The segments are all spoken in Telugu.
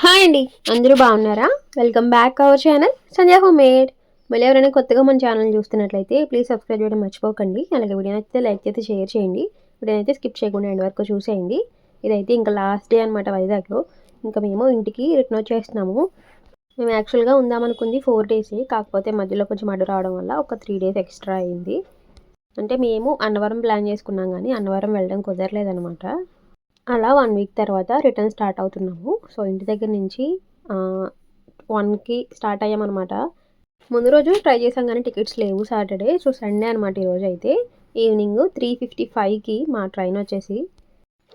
హాయ్ అండి. అందరూ బాగున్నారా? Welcome back our channel Sandhya home made మళ్ళీ ఎవరైనా కొత్తగా మన ఛానల్ చూస్తున్నట్లయితే ప్లీజ్ సబ్స్క్రైబ్ చేయడం మర్చిపోకండి. అలాగే వీడియో నచ్చితే లైక్ చేసి షేర్ చేయండి. వీడియో అయితే స్కిప్ చేయకుండా ఎండ్ వరకు చూసేయండి. ఇదైతే ఇంకా లాస్ట్ డే అనమాట వైజాగ్లో. ఇంకా మేము ఇంటికి రిటర్న్ వచ్చేస్తున్నాము. మేము యాక్చువల్గా ఉందామనుకుంది ఫోర్ డేస్ కాకపోతే మధ్యలో కొంచెం అడ్డు రావడం వల్ల ఒక త్రీ డేస్ ఎక్స్ట్రా అయింది. అంటే మేము అన్నవరం ప్లాన్ చేసుకున్నాం కానీ అన్నవరం వెళ్ళడం కుదరలేదనమాట అలా వన్ వీక్ తర్వాత రిటర్న్ స్టార్ట్ అవుతున్నాము. సో ఇంటి దగ్గర నుంచి వన్కి స్టార్ట్ అయ్యామన్నమాట. ముందు రోజు ట్రై చేసాం కానీ టికెట్స్ లేవు సాటర్డే సో సండే అనమాట ఈరోజు అయితే. ఈవినింగ్ త్రీ ఫిఫ్టీ ఫైవ్కి మా ట్రైన్ వచ్చేసి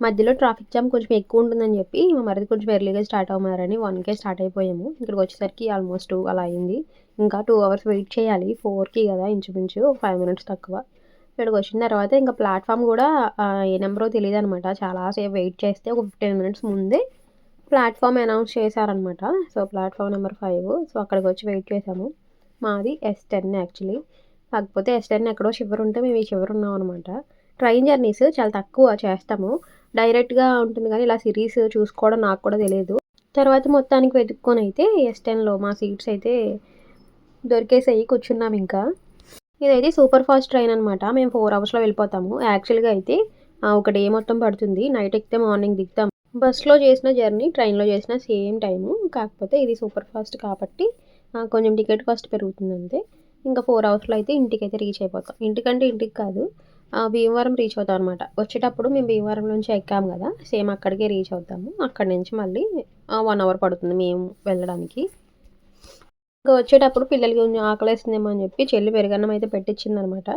మధ్యలో ట్రాఫిక్ జామ్ కొంచెం ఎక్కువ ఉంటుందని చెప్పి మా మరిది కొంచెం ఎర్లీగా స్టార్ట్ అవ్వమారని వన్కే స్టార్ట్ అయిపోయాము. ఇక్కడికి వచ్చేసరికి ఆల్మోస్ట్ అలా అయింది. ఇంకా టూ అవర్స్ వెయిట్ చేయాలి. ఫోర్కి కదా ఇంచుమించు ఫైవ్ మినిట్స్ తక్కువ. ఇక్కడికి వచ్చిన తర్వాత ఇంకా ప్లాట్ఫామ్ కూడా ఏ నెంబరో తెలియదు అనమాట చాలాసేపు వెయిట్ చేస్తే ఒక ఫిఫ్టీన్ మినిట్స్ ముందే ప్లాట్ఫామ్ అనౌన్స్ చేశారనమాట. So platform number five. So అక్కడికి వచ్చి వెయిట్ చేసాము మాది ఎస్ టెన్ యాక్చువల్లీ కాకపోతే ఎస్ టెన్ ఎక్కడో షివర్ ఉంటే మేము ఈ షివర్ ఉన్నాం అనమాట. ట్రైన్ జర్నీస్ చాలా తక్కువ చేస్తాము. డైరెక్ట్గా ఉంటుంది కానీ ఇలా సిరీస్ చూసుకోవడం నాకు కూడా తెలియదు తర్వాత మొత్తానికి వెతుక్కొని అయితే ఎస్ టెన్లో మా సీట్స్ అయితే దొరికేసాయి. కూర్చున్నాం ఇంకా. ఇదైతే సూపర్ ఫాస్ట్ ట్రైన్ అనమాట మేము ఫోర్ అవర్స్లో వెళ్ళిపోతాము. యాక్చువల్గా అయితే ఒక డే మొత్తం పడుతుంది. నైట్ ఎక్కితే మార్నింగ్ దిగుతాం. బస్లో చేసిన జర్నీ ట్రైన్లో చేసిన సేమ్ టైము. కాకపోతే ఇది సూపర్ ఫాస్ట్ కాబట్టి కొంచెం టికెట్ కాస్ట్ పెరుగుతుంది అంతే. ఇంకా ఫోర్ అవర్స్లో అయితే ఇంటికి అయితే రీచ్ అయిపోతాం. ఇంటికంటే ఇంటికి కాదు భీమవరం రీచ్ అవుతాం అనమాట వచ్చేటప్పుడు మేము భీమవరం నుంచి ఎక్కాము కదా సేమ్ అక్కడికే రీచ్ అవుతాము. అక్కడి నుంచి మళ్ళీ వన్ అవర్ పడుతుంది మేము వెళ్ళడానికి. ఇంకా వచ్చేటప్పుడు పిల్లలకి కొంచెం ఆకలేస్తుందేమో అని చెప్పి చెల్లి పెరుగన్నం అయితే పెట్టించిందనమాట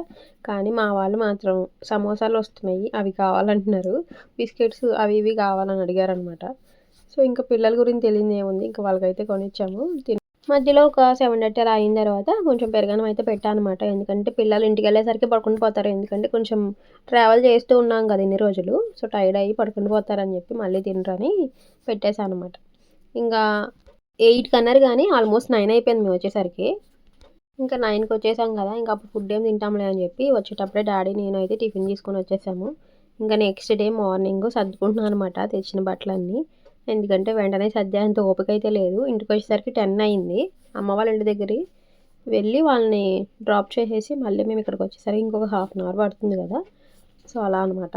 కానీ మా వాళ్ళు మాత్రం సమోసాలు వస్తున్నాయి అవి కావాలంటున్నారు. బిస్కెట్స్ అవి ఇవి కావాలని అడిగారనమాట. సో ఇంకా పిల్లల గురించి తెలియదు ఏముంది ఇంకా వాళ్ళకైతే కొనిచ్చాము. మధ్యలో ఒక సెవెన్ థర్టీ అలా అయిన తర్వాత కొంచెం పెరగనం అయితే పెట్టానమాట. ఎందుకంటే పిల్లలు ఇంటికి వెళ్ళేసరికి పడుకుని పోతారు. ఎందుకంటే కొంచెం ట్రావెల్ చేస్తూ ఉన్నాం కదా ఇన్ని రోజులు. సో టైర్డ్ అయ్యి పడుకుని పోతారని చెప్పి మళ్ళీ తినరని పెట్టేశాను అనమాట ఇంకా ఎయిట్కి అన్నారు కానీ ఆల్మోస్ట్ నైన్ అయిపోయింది మేము వచ్చేసరికి. ఇంకా నైన్కి వచ్చేసాం కదా ఇంకా అప్పుడు ఫుడ్ ఏం తింటాంలే అని చెప్పి వచ్చేటప్పుడే డాడీ నేను అయితే టిఫిన్ తీసుకొని వచ్చేసాము. ఇంకా నెక్స్ట్ డే మార్నింగ్ సర్దుకుంటున్నాను అనమాట తెచ్చిన బట్టలన్నీ. ఎందుకంటే వెంటనే సర్దేంత ఓపిక అయితే లేదు. ఇంటికి వచ్చేసరికి టెన్ అయింది. అమ్మ వాళ్ళ ఇంటి దగ్గర వెళ్ళి వాళ్ళని డ్రాప్ చేసేసి మళ్ళీ మేము ఇక్కడికి వచ్చేసరికి ఇంకొక హాఫ్ అన్ అవర్ పడుతుంది కదా. సో అలా అనమాట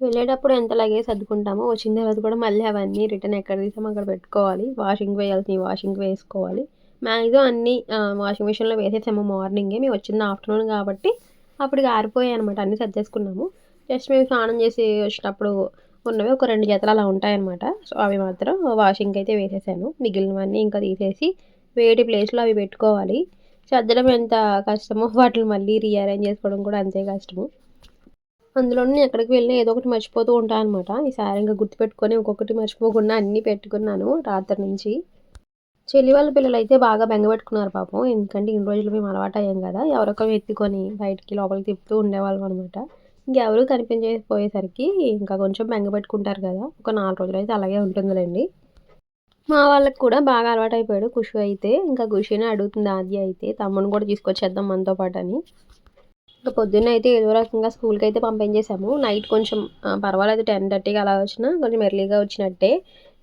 వెళ్ళేటప్పుడు ఎంత లగేజ్ సర్దుకుంటామో వచ్చిన తర్వాత కూడా మళ్ళీ అవన్నీ రిటర్న్ ఎక్కడ తీసామో అక్కడ పెట్టుకోవాలి. వాషింగ్ వేయాల్సినవి వాషింగ్ వేసుకోవాలి. మ్యాక్సిమం అన్నీ వాషింగ్ మిషన్లో వేసేసాము మార్నింగే మేము వచ్చింది ఆఫ్టర్నూన్ కాబట్టి అప్పటికి ఆరిపోయాయి అనమాట అన్నీ సర్దేసుకున్నాము. జస్ట్ మేము స్నానం చేసి వచ్చినప్పుడు ఉన్నవి ఒక రెండు జతలు అలా ఉంటాయన్నమాట. సో అవి మాత్రం వాషింగ్కి అయితే వేసేసాను. మిగిలినవన్నీ ఇంకా తీసేసి వేడి ప్లేస్లో అవి పెట్టుకోవాలి. సర్దడం ఎంత కష్టమో వాటిని మళ్ళీ రీఅరేంజ్ చేసుకోవడం కూడా అంతే కష్టము. అందులో నేను ఎక్కడికి వెళ్ళి ఏదో ఒకటి మర్చిపోతూ ఉంటాను అనమాట సారి ఇంకా గుర్తుపెట్టుకొని ఒక్కొక్కటి మర్చిపోకుండా అన్నీ పెట్టుకున్నాను రాత్రి నుంచి. చెల్లి వాళ్ళ పిల్లలు అయితే బాగా బెంగపెట్టుకున్నారు పాపం. ఎందుకంటే ఇన్ని రోజులు మేము అలవాటు అయ్యాం కదా ఎవరొకరు ఎత్తుకొని బయటికి లోపలికి తిప్పుతూ ఉండేవాళ్ళం అనమాట ఇంకెవరు కనిపించకపోయేసరికి ఇంకా కొంచెం బెంగపెట్టుకుంటారు కదా. ఒక నాలుగు రోజులు అయితే అలాగే ఉంటుందిలేండి. మా వాళ్ళకి కూడా బాగా అలవాటు అయిపోయాడు ఖుషి అయితే. ఇంకా ఖుషిని అడుగుతుంది ఆది అయితే తమ్ముని కూడా తీసుకొచ్చేద్దాం మనతో పాటు అని. ఇంకా పొద్దున్న అయితే ఏదో రకంగా స్కూల్కి అయితే పంపించేసాము నైట్ కొంచెం పర్వాలేదు టెన్ థర్టీకి అలా వచ్చినా కొంచెం ఎర్లీగా వచ్చినట్టే.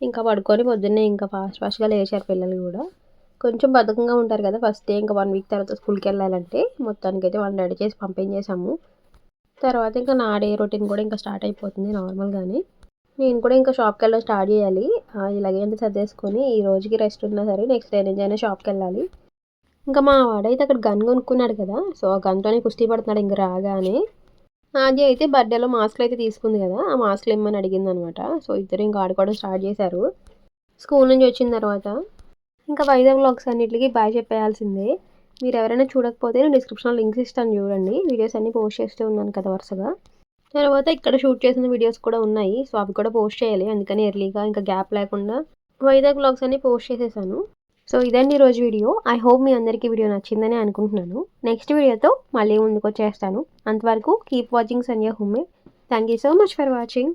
ఇంకా పడుకొని పొద్దున్నే ఇంకా ఫాస్ట్ ఫాస్ట్గా లేచారు పిల్లలు కూడా. కొంచెం బద్ధకంగా ఉంటారు కదా ఫస్ట్ డే ఇంకా వన్ వీక్ తర్వాత స్కూల్కి వెళ్ళాలంటే. మొత్తానికి అయితే వాళ్ళని రెడీ చేసి పంపించేసాము తర్వాత ఇంకా నా డే రొటీన్ కూడా ఇంకా స్టార్ట్ అయిపోతుంది నార్మల్గానే నేను కూడా ఇంకా షాప్కి వెళ్ళడం స్టార్ట్ చేయాలి. ఇలాగే అంతా సర్దేసుకొని ఈ రోజుకి రెస్ట్ ఉన్నా సరే నెక్స్ట్ డే నుంచి అయినా షాప్కి వెళ్ళాలి. ఇంకా మా వాడైతే అక్కడ గన్ కొనుక్కున్నాడు కదా సో ఆ గన్తోనే కుస్తీ పడుతున్నాడు ఇంక రాగానే. ఆది అయితే బర్త్డేలో మాస్క్లు అయితే తీసుకుంది కదా ఆ మాస్క్లు ఇమ్మని అడిగింది అనమాట సో ఇద్దరు ఇంకా ఆడుకోవడం స్టార్ట్ చేశారు. స్కూల్ నుంచి వచ్చిన తర్వాత ఇంకా వైజాగ్ బ్లాగ్స్ అన్నిటికీ బాయ్ చెప్పేయాల్సిందే. మీరు ఎవరైనా చూడకపోతే నేను డిస్క్రిప్షన్లో లింక్స్ ఇస్తాను చూడండి. వీడియోస్ అన్నీ పోస్ట్ చేస్తూ ఉన్నాను కదా వరుసగా. తర్వాత ఇక్కడ షూట్ చేసిన వీడియోస్ కూడా ఉన్నాయి సో అవి కూడా పోస్ట్ చేయాలి. అందుకని ఎర్లీగా ఇంకా గ్యాప్ లేకుండా వైజాగ్ బ్లాగ్స్ అన్ని పోస్ట్ చేసేసాను. సో ఇదండి రోజు వీడియో. ఐ హోప్ మీ అందరికీ వీడియో నచ్చిందని అనుకుంటున్నాను. నెక్స్ట్ వీడియోతో మళ్ళీ ముందుకు వచ్చేస్తాను అంతవరకు keep watching Sanjay హోమే thank you so much for watching